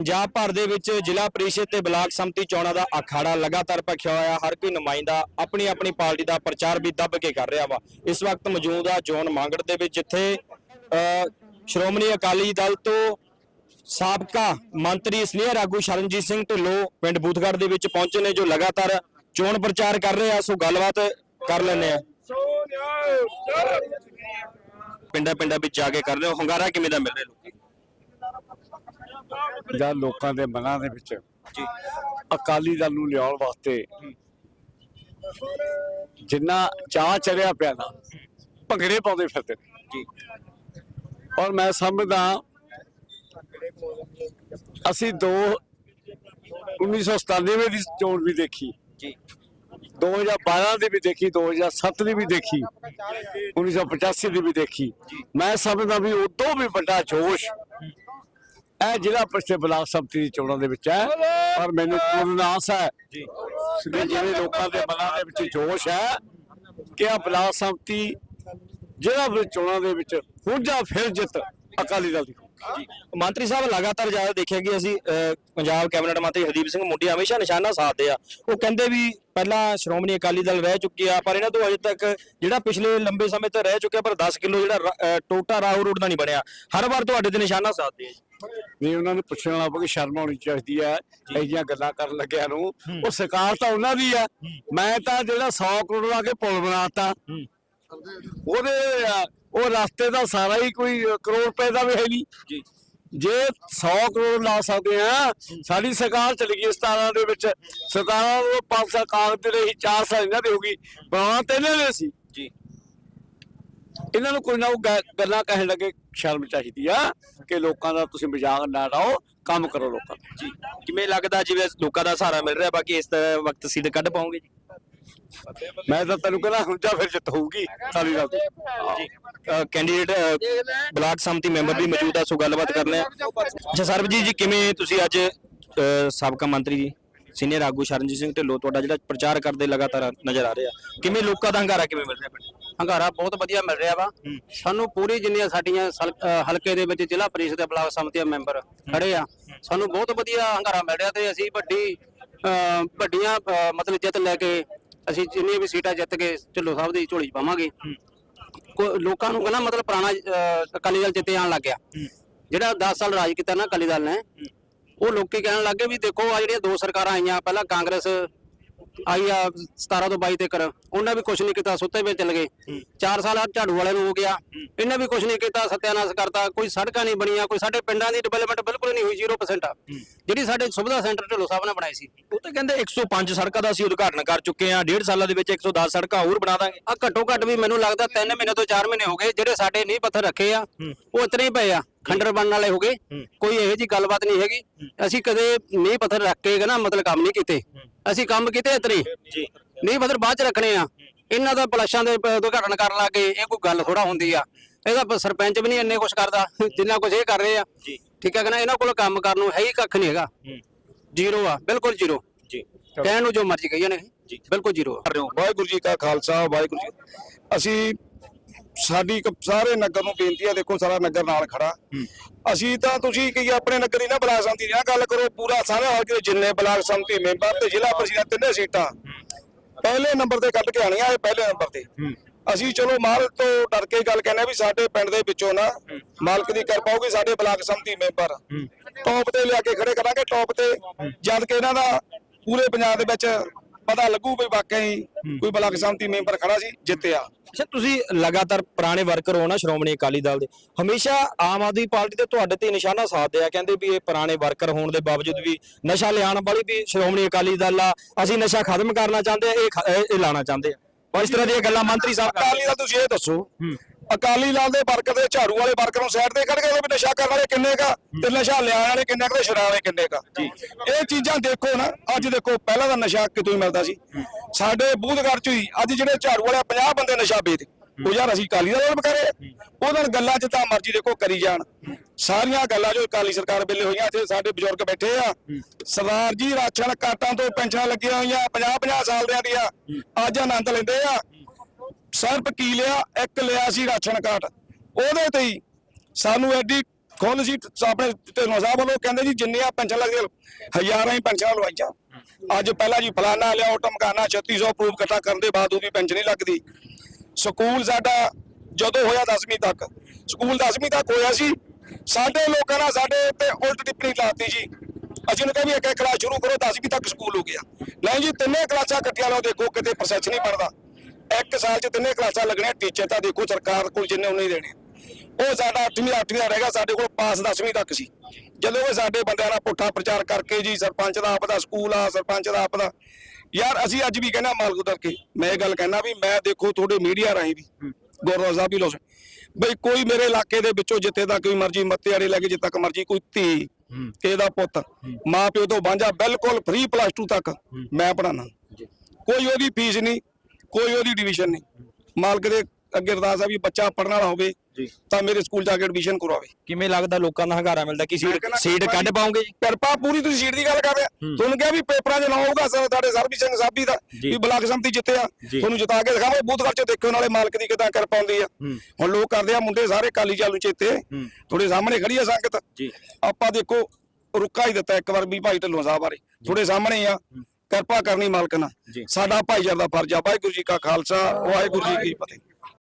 ਪੰਜਾਬ ਭਰ ਦੇ ਵਿੱਚ ਜ਼ਿਲ੍ਹਾ ਪਰਿਸ਼ਦ ਤੇ ਬਲਾਕ ਸੰਮਤੀ ਚੋਣਾਂ ਦਾ ਅਖਾੜਾ ਲਗਾਤਾਰ ਭਖਿਆ ਹੋਇਆ। ਹਰ ਕੋਈ ਨੁਮਾਇੰਦਾ ਆਪਣੀ ਆਪਣੀ ਪਾਰਟੀ ਦਾ ਪ੍ਰਚਾਰ ਵੀ ਦੱਬ ਕੇ ਕਰ ਰਿਹਾ ਵਾ। ਇਸ ਵਕਤ ਮੌਜੂਦ ਆ ਚੋਣ ਮੰਗੜ ਦੇ ਵਿੱਚ ਜਿੱਥੇ ਸ਼੍ਰੋਮਣੀ ਅਕਾਲੀ ਦਲ ਤੋਂ ਸਾਬਕਾ ਮੰਤਰੀ ਸੀਨੀਅਰ ਆਗੂ ਸ਼ਰਨਜੀਤ ਸਿੰਘ ਢਿੱਲੋਂ ਪਿੰਡ ਬੂਥਗੜ੍ਹ ਦੇ ਵਿੱਚ ਪਹੁੰਚੇ ਨੇ ਜੋ ਲਗਾਤਾਰ ਚੋਣ ਪ੍ਰਚਾਰ ਕਰ ਰਹੇ। ਆ ਸੋ ਗੱਲਬਾਤ ਕਰ ਲੈਂਦੇ ਆ ਪਿੰਡਾਂ ਪਿੰਡਾਂ ਵਿੱਚ ਜਾ ਕੇ ਕਰ ਰਹੇ ਹੋ। ਹੁੰਗਾਰਾ ਕਿਵੇਂ ਦਾ ਮਿਲ ਰਿਹਾ ਜਾਂ ਲੋਕਾਂ ਦੇ ਮਨਾਂ ਦੇ ਵਿੱਚ ਅਕਾਲੀ ਦਲ ਨੂੰ ਲਿਆਉਣ ਵਾਸਤੇ ਜਿੰਨਾ ਚਾਹ ਚੜਿਆ ਪਿਆ ਨਾ ਭੰਗੜੇ ਪਾਉਂਦੇ ਫਿਰਦੇ ਜੀ। ਔਰ ਮੈਂ ਸਮਝਦਾ ਅਸੀਂ ਦੋ 1997 ਦੀ ਚੋਣ ਵੀ ਦੇਖੀ ਜੀ। 2012 ਦੀ ਵੀ ਦੇਖੀ 2007 ਦੀ ਵੀ ਦੇਖੀ 1985 ਦੀ ਵੀ ਦੇਖੀ। ਮੈਂ ਸਮਝਦਾ ਵੀ ਉਦੋਂ ਵੀ ਵੱਡਾ ਜੋਸ਼ ਇਹ ਜ਼ਿਲ੍ਹਾ ਪਰਿਸ਼ਦ ਬਲਾਕ ਸੰਮਤੀ ਦੀ ਚੋਣਾਂ ਦੇ ਵਿੱਚ ਹੈ। ਔਰ ਮੈਨੂੰ ਪੂਰਨ ਆਸ ਹੈ ਜੀ। ਵੀ ਜਿਵੇਂ ਲੋਕਾਂ ਦੇ ਮਨਾਂ ਦੇ ਵਿੱਚ ਜੋਸ਼ ਹੈ ਕਿ ਆ ਬਲਾਕ ਸੰਮਤੀ ਜ਼ਿਲ੍ਹਾ ਵਿੱਚ ਚੋਣਾਂ ਦੇ ਵਿੱਚ ਹੁਣ ਜਾਂ ਫਿਰ ਜਿੱਤ ਅਕਾਲੀ ਦਲ ਦੀ। ਜੀ। ਮੰਤਰੀ ਸਾਹਿਬ ਲਗਾਤਾਰ ਜ਼ਿਆਦਾ ਦੇਖਿਆ ਕਿ ਅਸੀਂ ਪੰਜਾਬ ਕੈਬਨਿਟ ਮੰਤਰੀ ਹਰਦੀਪ ਸਿੰਘ ਮੁੰਡੀ ਹਮੇਸ਼ਾ ਨਿਸ਼ਾਨਾ ਸਾਧਦੇ ਆ। ਉਹ ਕਹਿੰਦੇ ਵੀ ਪਹਿਲਾਂ ਸ਼੍ਰੋਮਣੀ ਅਕਾਲੀ ਦਲ ਰਹਿ ਚੁੱਕੀ ਆ ਪਰ ਇਹਨਾਂ ਤੋਂ ਅਜੇ ਤੱਕ ਜਿਹੜਾ ਪਿਛਲੇ ਲੰਬੇ ਸਮੇਂ ਤੋਂ ਰਹਿ ਚੁੱਕਿਆ ਪਰ 10 ਕਿਲੋ ਜਿਹੜਾ ਟੋਟਾ ਰਾਹੂ ਰੋਡ ਦਾ ਨਹੀਂ ਬਣਿਆ। ਹਰ ਵਾਰ ਤੁਹਾਡੇ ਤੇ ਨਿਸ਼ਾਨਾ ਸਾਧਦੇ ਆ ਨਹੀਂ ਉਹਨਾਂ ਨੂੰ ਪੁੱਛਣ ਵਾਲਾ ਕਿ ਸ਼ਰਮ ਆਉਣੀ ਚਾਹੀਦੀ ਹੈ ਜਿਹੀਆਂ ਗੱਲਾਂ ਕਰਨ ਲੱਗਿਆ ਨੂੰ। ਉਹ ਸਰਕਾਰ ਤਾਂ ਉਹਨਾਂ ਦੀ ਹੈ। ਮੈਂ ਤਾਂ ਜਿਹੜਾ 100 ਕਰੋੜ ਲਾ ਕੇ ਪੁਲ ਬਣਾਤਾ ਉਹਦੇ ਉਹ ਰਸਤੇ ਦਾ ਸਾਰਾ ਹੀ ਕੋਈ ਕਰੋੜ ਰੁਪਏ ਦਾ ਵੀ ਹੈ ਨਹੀਂ। ਜੀ। ਜੇ 100 ਕਰੋੜ ਲਾ ਸਕਦੇ ਆ ਸਾਡੀ ਸਰਕਾਰ ਚਲੀ ਗਈ 17 ਦੇ ਵਿੱਚ। 17 ਨੂੰ 5 ਸਾਲ ਕਾਗਜ਼ ਤੇ ਰਹੀ 4 ਸਾਲ ਇਹਨਾਂ ਦੀ ਹੋ ਗਈ। ਬਣਾਉਣਾ ਤੇ ਇਹਨਾਂ ਨੇ ਸੀ। ਜੀ। ਇਹਨਾਂ ਨੂੰ ਕੋਈ ਨਾ ਗ- ਗੱਲਾਂ ਕਹਿਣ ਲੱਗੇ ਸ਼ਰਮ ਚਾਹੀਦੀ ਆ ਕਿ ਲੋਕਾਂ ਦਾ ਤੁਸੀਂ ਮਜ਼ਾਕ ਨਾ ਲਾਓ ਕੰਮ ਕਰੋ ਲੋਕਾਂ ਦਾ। ਜੀ ਕਿਵੇਂ ਲੱਗਦਾ ਜਿਵੇਂ ਲੋਕਾਂ ਦਾ ਸਹਾਰਾ ਮਿਲ ਰਿਹਾ ਬਾਕੀ ਇਸ ਵਕਤ ਸੀਟ ਕੱਢ ਪਾਉਂਗੇ ਜੀ? ਮੈਂ ਤਾਂ ਤੈਨੂੰ ਕਹਿੰਦਾ ਹੁਣ ਜਾਂ ਫਿਰ ਜਿੱਤ ਹੋਊਗੀ ਸਾਰੀ ਗੱਲ ਜੀ ਕੈਂਡੀਡੇਟ ਬਲਾਕ ਸੰਮਤੀ ਮੈਂਬਰ ਵੀ ਮੌਜੂਦ ਆ ਸੋ ਗੱਲਬਾਤ ਕਰਨੇ ਆ। ਅੱਛਾ ਸਰਬਜੀਤ ਜੀ ਕਿਵੇਂ ਤੁਸੀਂ ਅੱਜ ਸਾਬਕਾ ਮੰਤਰੀ ਜੀ ਸੀਨੀਅਰ ਆਗੂ ਸ਼ਰਨਜੀਤ ਸਿੰਘ ਢਿੱਲੋਂ ਤੁਹਾਡਾ ਜਿਹੜਾ ਪ੍ਰਚਾਰ ਕਰਦੇ ਲਗਾਤਾਰ ਨਜ਼ਰ ਆ ਰਿਹਾ ਕਿਵੇਂ ਲੋਕਾਂ ਦਾ ਹੰਗਾਰਾ ਕਿਵੇਂ ਮਿਲ ਰਿਹਾ ਪਿੰਡ ਹੰਗਾਰਾ ਬਹੁਤ ਵਧੀਆ ਮਿਲ ਰਿਹਾ ਵਾ। ਸਾਨੂੰ ਪੂਰੀ ਜਿੰਨੀਆਂ ਸਾਡੀਆਂ ਹਲਕੇ ਦੇ ਵਿੱਚ ਜ਼ਿਲ੍ਹਾ ਪਰਿਸ਼ਦ ਦੇ ਬਲਾਕ ਸੰਮਤੀ ਦੇ ਮੈਂਬਰ ਖੜੇ ਆ। ਸਾਨੂੰ ਬਹੁਤ ਵਧੀਆ ਹੰਗਾਰਾ ਮਿਲ ਰਿਹਾ ਤੇ ਅਸੀਂ ਵੱਡੀ ਵੱਡੀਆਂ ਮਤਲਬ ਜਿੱਤ ਲੈ ਕੇ ਅਸੀਂ ਜਿੰਨੀਆਂ ਵੀ ਸੀਟਾਂ ਜਿੱਤ ਕੇ ਢਿੱਲੋਂ ਸਾਹਿਬ ਦੀ ਝੋਲੀ ਪਾਵਾਂਗੇ। ਲੋਕਾਂ ਨੂੰ ਕਹਿੰਦਾ ਮਤਲਬ ਪੁਰਾਣਾ ਅਕਾਲੀ ਦਲ ਜਿੱਤੇ ਆਣ ਲੱਗ ਗਿਆ। ਜਿਹੜਾ 10 ਸਾਲ ਰਾਜ ਕੀਤਾ ਨਾ ਅਕਾਲੀ ਦਲ ਨੇ ਉਹ ਲੋਕੀ ਕਹਿਣ ਲੱਗੇ ਵੀ ਦੇਖੋ ਆ ਜਿਹੜੀਆਂ ਦੋ ਸਰਕਾਰਾਂ ਆਈਆਂ ਪਹਿਲਾਂ ਕਾਂਗਰਸ ਆਈ ਆ 17 ਤੋਂ 22 ਤੱਕ ਉਹਨਾਂ ਵੀ ਕੁਝ ਨਹੀਂ ਕੀਤਾ ਸੁੱਤੇ ਵਿੱਚ ਚਲ ਗਏ। 4 ਸਾਲ ਆ ਝਾੜੂ ਵਾਲੇ ਨੂੰ ਹੋ ਗਿਆ। ਇਹਨੇ ਵੀ ਕੁਝ ਨਹੀਂ ਕੀਤਾ ਸਤਿਆਨਾਸ਼ ਕਰਤਾ। ਕੋਈ ਸੜਕਾਂ ਨਹੀਂ ਬਣੀਆਂ ਕੋਈ ਸਾਡੇ ਪਿੰਡਾਂ ਦੀ ਡਿਵੈਲਪਮੈਂਟ ਬਿਲਕੁਲ ਨਹੀਂ ਹੋਈ 0% ਆ। ਜਿਹੜੀ ਸਾਡੇ ਸੁਵਿਧਾ ਸੈਂਟਰ ਢਿੱਲੋਂ ਸਾਹਿਬ ਨੇ ਬਣਾਈ ਸੀ। ਉਹ ਤਾਂ ਕਹਿੰਦੇ 105 ਸੜਕਾਂ ਦਾ ਅਸੀਂ ਉਦਘਾਟਨ ਕਰ ਚੁੱਕੇ ਹਾਂ। ਡੇਢ ਸਾਲਾਂ ਦੇ ਵਿੱਚ 110 ਸੜਕਾਂ ਹੋਰ ਬਣਾ ਦਾਂਗੇ। ਆ ਘੱਟੋ ਘੱਟ ਵੀ ਮੈਨੂੰ ਲੱਗਦਾ 3 ਮਹੀਨੇ ਤੋਂ 4 ਮਹੀਨੇ ਹੋ ਗਏ ਜਿਹੜੇ ਸਾਡੇ ਨੀਂਹ ਪੱਥਰ ਰੱਖੇ ਆ ਉਹ ਇਤਨੇ ਹੀ ਪਏ ਆ। ਖੰਡਰ ਬਣਨ ਵਾਲੇ ਹੋ ਗਏ। ਕੋਈ ਇਹੋ ਜੀ ਗੱਲਬਾਤ ਨਹੀਂ ਹੈਗੀ। ਅਸੀਂ ਕਦੇ ਨੀਂਹ ਪੱਥਰ ਰੱਖ ਕੇ ਨਾ ਮਤਲਬ ਕੰਮ ਨਹੀਂ ਕੀਤੇ। ਅਸੀਂ ਕੰਮ ਕੀਤੇ ਇਤਨੇ। ਜੀ। ਨੀਂਹ ਪੱਥਰ ਬਾਅਦ ਚ ਰੱਖਣੇ ਆ। ਇਹਨਾਂ ਦਾ ਪਲਾਸ਼ਾਂ ਦੇ ਉਦਘਾਟਨ ਕਰਨ ਲੱਗੇ ਇਹ ਕੋਈ ਗੱਲ ਥੋੜਾ ਹੁੰਦੀ ਆ। ਇਹਦਾ ਸਰਪੰਚ ਵੀ ਨਹੀਂ ਇੰਨੇ ਕੁਝ ਕਰਦਾ। ਜਿੰਨਾ ਕੁਝ ਇਹ ਕਰ ਰਹੇ ਆ। ਠੀਕ ਹੈ ਕਿ ਨਾ ਇਹਨਾਂ ਕੋਲ ਕੰਮ ਕਰਨ ਨੂੰ ਹੈ ਹੀ ਕੱਖ ਨਹੀਂ ਹੈਗਾ। ਜ਼ੀਰੋ ਆ। ਬਿਲਕੁਲ ਜ਼ੀਰੋ। ਜੀ। ਕਹਿਣ ਨੂੰ ਜੋ ਮਰਜ਼ੀ ਕਹੀਏ ਨੇ। ਜੀ। ਬਿਲਕੁਲ ਜ਼ੀਰੋ ਵਾਹਿਗੁਰੂ ਜੀ ਕਾ ਖਾਲਸਾ ਵਾਹਿਗੁਰੂ ਜੀ ਅਸੀਂ ਸਾਡੀ ਇੱਕ ਸਾਰੇ ਨਗਰ ਨੂੰ ਬੇਨਤੀ ਹੈ ਦੇਖੋ ਸਾਰਾ ਨਗਰ ਨਾਲ ਖੜਾ। ਅਸੀਂ ਤਾਂ ਤੁਸੀਂ ਕੀ ਆਪਣੇ ਨਗਰ ਦੀ ਨਾ ਬਲਾਕ ਸੰਮਤੀ ਦੀ ਨਾ ਗੱਲ ਕਰੋ ਪੂਰਾ ਸਾਰੇ ਹਲਕੇ ਦੇ ਜਿੰਨੇ ਬਲਾਕ ਸੰਮਤੀ ਮੈਂਬਰ ਤੇ ਜ਼ਿਲ੍ਹਾ ਪ੍ਰੀਸ਼ਦ ਤਿੰਨੇ ਸੀਟਾਂ। ਪਹਿਲੇ ਨੰਬਰ ਤੇ ਕੱਢ ਕੇ ਆਣੀਆਂ ਇਹ ਪਹਿਲੇ ਨੰਬਰ ਤੇ। ਅਸੀਂ ਚਲੋ ਮਾਲ ਤੋਂ ਡਰ ਕੇ ਗੱਲ ਕਹਿੰਦੇ ਵੀ ਸਾਡੇ ਪਿੰਡ ਦੇ ਵਿੱਚੋਂ ਨਾ ਮਾਲਕ ਦੀ ਕਿਰਪਾ ਹੋਊਗੀ ਸਾਡੇ ਬਲਾਕ ਸੰਮਤੀ ਮੈਂਬਰ। ਟੌਪ ਤੇ ਲਿਆ ਕੇ ਖੜੇ ਕਰਾਂਗੇ ਟੌਪ ਤੇ। ਜਦ ਕਿ ਇਹਨਾਂ ਦਾ ਪੂਰੇ ਪੰਜਾਬ ਦੇ ਵਿੱਚ ਪਤਾ ਲੱਗੂ ਵੀ ਵਾਕਿਆ ਹੀ। ਕੋਈ ਬਲਾਕ ਸੰਮਤੀ ਮੈਂਬਰ ਖੜਾ ਸੀ ਜਿੱਤਿਆ। ਅੱਛਾ ਤੁਸੀਂ ਲਗਾਤਾਰ ਪੁਰਾਣੇ ਵਰਕਰ ਹੋ ਨਾ ਸ਼੍ਰੋਮਣੀ ਅਕਾਲੀ ਦਲ ਦੇ ਹਮੇਸ਼ਾ ਆਮ ਆਦਮੀ ਪਾਰਟੀ ਤੇ ਤੁਹਾਡੇ ਤੇ ਨਿਸ਼ਾਨਾ ਸਾਧਦੇ ਆ ਕਹਿੰਦੇ ਵੀ ਇਹ ਪੁਰਾਣੇ ਵਰਕਰ ਹੋਣ ਦੇ ਬਾਵਜੂਦ ਵੀ ਨਸ਼ਾ ਲਿਆਉਣ ਵਾਲੀ ਵੀ ਸ਼੍ਰੋਮਣੀ ਅਕਾਲੀ ਦਲ ਆ ਅਸੀਂ ਨਸ਼ਾ ਖਤਮ ਕਰਨਾ ਚਾਹੁੰਦੇ ਆ ਇਹ ਲਾਣਾ ਚਾਹੁੰਦੇ ਆ। ਪਰ ਇਸ ਤਰ੍ਹਾਂ ਦੀਆਂ ਗੱਲਾਂ ਮੰਤਰੀ ਸਾਹਿਬ ਅਕਾਲੀ ਦਲ ਤੁਸੀਂ ਇਹ ਦੱਸੋ ਅਕਾਲੀ ਦਲ ਦੇ ਵਰਕਰ ਦੇ ਝਾੜੂ ਵਾਲੇ ਵਰਕਰ ਨੂੰ ਸਾਈਡ ਤੇ ਕੱਢ ਕੇ ਵੀ ਨਸ਼ਾ ਕਰਨ ਵਾਲੇ ਕਿੰਨੇ ਕਾ ਤੇ ਨਸ਼ਾ ਲਿਆਉਣ ਵਾਲੇ ਕਿੰਨੇ ਕਾ ਤੇ ਛੁਡਾਉਣ ਵਾਲੇ ਕਿੰਨੇ ਕਾ ਇਹ ਚੀਜ਼ਾਂ ਦੇਖੋ ਨਾ ਅੱਜ ਦੇਖੋ ਪਹਿਲਾਂ ਦਾ ਨਸ਼ਾ ਕਿਤੋਂ ਹੀ ਮਿਲਦਾ ਸੀ। ਸਾਡੇ ਬੂਧਗੜ੍ਹ ਚ ਹੀ ਅੱਜ ਜਿਹੜੇ ਝਾੜੂ ਵਾਲੇ 50 ਬੰਦੇ ਨਸ਼ਾ ਵੇਚਦੇ। ਉਹ ਯਾਰ ਅਸੀਂ ਅਕਾਲੀ ਦਲ ਨਾਲ ਕਰੇ ਉਹਨਾਂ ਗੱਲਾਂ ਚ ਤਾਂ ਮਰਜ਼ੀ ਦੇਖੋ ਕਰੀ ਜਾਣ। ਸਾਰੀਆਂ ਗੱਲਾਂ ਜੋ ਅਕਾਲੀ ਸਰਕਾਰ ਵੇਲੇ ਹੋਈਆਂ ਇੱਥੇ ਸਾਡੇ ਬਜ਼ੁਰਗ ਬੈਠੇ ਆ। ਸਰਦਾਰ ਜੀ ਰਾਸ਼ਨ ਕਾਟਾਂ ਤੋਂ ਪੈਨਸ਼ਨਾਂ ਲੱਗੀਆਂ ਹੋਈਆਂ 50 50 ਸਾਲ ਦਿਆਂ ਦੀਆਂ। ਅੱਜ ਆਨੰਦ ਲੈਂਦੇ ਆ। ਸਰਪ ਕੀ ਲਿਆ? ਇੱਕ ਲਿਆ ਸੀ ਰਾਸ਼ਨ ਕਾਰਡ। ਉਹਦੇ ਤੇ ਹੀ ਸਾਨੂੰ ਐਡੀ ਖੁੱਲ ਸੀ, ਆਪਣੇ ਢਿੱਲੋਂ ਸਾਹਿਬ ਵੱਲੋਂ ਕਹਿੰਦੇ ਜੀ, ਜਿੰਨੀਆਂ ਪੈਨਸ਼ਨ ਲੱਗਦੀਆਂ, ਹਜ਼ਾਰਾਂ ਹੀ ਪੈਨਸ਼ਨਾਂ ਲਵਾਈਆਂ। ਅੱਜ ਪਹਿਲਾਂ ਜੀ ਫਲਾਨਾ ਲਿਆਓ ਟਮਕਾਨਾ 3600 ਪ੍ਰੂਫ ਇਕੱਠਾ ਕਰਨ ਦੇ ਬਾਅਦ ਉਹਦੀ ਪੈਨਸ਼ਨ ਨਹੀਂ ਲੱਗਦੀ। ਸਕੂਲ ਸਾਡਾ ਜਦੋਂ ਹੋਇਆ 10ਵੀਂ ਤੱਕ, ਸਕੂਲ 10ਵੀਂ ਤੱਕ ਹੋਇਆ ਸੀ, ਸਾਡੇ ਲੋਕਾਂ ਨਾਲ ਸਾਡੇ 'ਤੇ ਉਲਟ ਟਿੱਪਣੀ ਲਾਤੀ ਜੀ। ਅਸੀਂ ਉਹਨੂੰ ਕਹਿੰਦੇ ਵੀ ਇੱਕ ਇੱਕ ਕਲਾਸ ਸ਼ੁਰੂ ਕਰੋ 10ਵੀਂ ਤੱਕ ਸਕੂਲ ਹੋ ਗਿਆ। ਨਹੀਂ ਜੀ, ਤਿੰਨੇ ਕਲਾਸਾਂ ਇਕੱਠੀਆਂ ਲਓ, ਦੇਖੋ ਕਿਤੇ ਪ੍ਰੋਸੈਸ ਨਹੀਂ ਬਣਦਾ। ਇੱਕ ਸਾਲ 'ਚ ਤਿੰਨੇ ਕਲਾਸਾਂ ਲੱਗਣੀਆਂ ਟੀਚਰ ਤਾਂ ਦੇਖੋ ਸਰਕਾਰ ਕੋਲ ਜਿੰਨੇ ਉਹਨੇ ਦੇਣੇ। ਉਹ ਸਾਡਾ 8ਵੀਂ 8ਵੀਂ ਦਾ ਰਹਿ ਗਿਆ ਸਾਡੇ ਕੋਲ ਪਾਸ 10ਵੀਂ ਤੱਕ ਸੀ। ਜਦੋਂ ਇਹ ਸਾਡੇ ਬੰਦਿਆਂ ਨਾਲ ਪੁੱਠਾ ਪ੍ਰਚਾਰ ਕਰਕੇ ਜੀ ਸਰਪੰਚ ਦਾ ਆਪਦਾ ਸਕੂਲ ਆ ਸਰਪੰਚ ਦਾ ਆਪਦਾ ਯਾਰ ਅਸੀਂ ਅੱਜ ਵੀ ਕਹਿੰਦਾ ਮਾਲਕ ਉਤਰ ਕੇ ਮੈਂ ਇਹ ਗੱਲ ਕਹਿਣਾ ਵੀ ਮੈਂ ਦੇਖੋ ਤੁਹਾਡੇ ਮੀਡੀਆ ਰਾਹੀਂ ਵੀ ਗੁਰਦੁਆਰਾ ਸਾਹਿਬ ਵੀ ਲੋਸ ਬਈ ਕੋਈ ਮੇਰੇ ਇਲਾਕੇ ਦੇ ਵਿੱਚੋਂ ਜਿੱਥੇ ਤੱਕ ਕੋਈ ਮਰਜ਼ੀ ਮੱਤੇ ਵਾਲੇ ਲੈ ਕੇ ਜਿੱਥੇ ਤੱਕ ਮਰਜ਼ੀ ਕੋਈ ਧੀ ਇਹਦਾ ਪੁੱਤ ਮਾਂ ਪਿਓ ਤੋਂ ਵਾਂਝਾ ਬਿਲਕੁਲ ਫ੍ਰੀ ਪਲੱਸ 2 ਤੱਕ ਮੈਂ ਪੜਾਣਾ ਕੋਈ ਉਹਦੀ ਫੀਸ ਨਹੀਂ ਕੋਈ ਉਹਦੀ ਡਿਵੀਜ਼ਨ ਨਹੀਂ। ਮਾਲਕ ਦੇ ਅੱਗੇ ਅਰਦਾਸ ਆ ਵੀ ਬੱਚਾ ਪੜਨ ਵਾਲਾ ਹੋਵੇ ਤਾਂ ਮੇਰੇ ਸਕੂਲ ਜਾ ਕੇ ਐਡਮਿਸ਼ਨ ਕਰਵਾਵੇ। ਕਿਵੇਂ ਲੱਗਦਾ ਲੋਕਾਂ ਦਾ ਹੰਗਾਰਾ ਮਿਲਦਾ? ਕਿ ਸੀਟ ਸੀਟ ਕੱਢ। ਪਾਉਂਗੇ ਕਿਰਪਾ ਪੂਰੀ ਤੁਸੀਂ ਸੀਟ ਦੀ ਗੱਲ ਕਰ ਰਹੇ ਤੁਹਾਨੂੰ ਕਿਹਾ ਵੀ ਪੇਪਰਾਂ 'ਚ ਨਾ ਹੋਊਗਾ ਸਾਡੇ ਸਰਬੀ ਸਿੰਘ ਸਾਬੀ ਦਾ। ਵੀ ਬਲਾਕ ਸੰਮਤੀ ਜਿੱਤਿਆ। ਤੁਹਾਨੂੰ ਜਿਤਾ ਕੇ ਦਿਖਾਵਾਂਗੇ ਬੂਥ ਘਰ 'ਚ ਦੇਖੋ ਨਾਲੇ ਮਾਲਕ ਦੀ ਕਿਦਾਂ ਕਿਰਪਾ ਹੁੰਦੀ ਆ। ਹੁਣ ਲੋਕ ਕਰਦੇ ਆ ਮੁੰਡੇ ਸਾਰੇ ਕਾਲੀ ਚਾਲੂ ਚੇਤੇ ਤੁਹਾਡੇ ਸਾਹਮਣੇ ਖੜੀ ਆ ਸੰਗਤ। ਆਪਾਂ ਦੇਖੋ ਰੁੱਕਾ ਹੀ ਦਿੱਤਾ ਇੱਕ ਵਾਰ ਵੀ ਭਾਈ ਢੱਲੋਂ ਸਾਹਿਬ ਬਾਰੇ। ਤੁਹਾਡੇ ਸਾਹਮਣੇ ਆ। ਕਿਰਪਾ ਕਰਨੀ ਮਾਲਕ ਨਾਲ। ਜੀ। ਸਾਡਾ ਭਾਈਚਾਰਾ ਦਾ ਫਰਜ਼ ਆ। ਵਾਹਿਗੁਰੂ ਜੀ ਕਾ ਖਾਲਸਾ ਵਾਹਿਗੁਰੂ ਜੀ ਕੀ ਫਤਿਹ।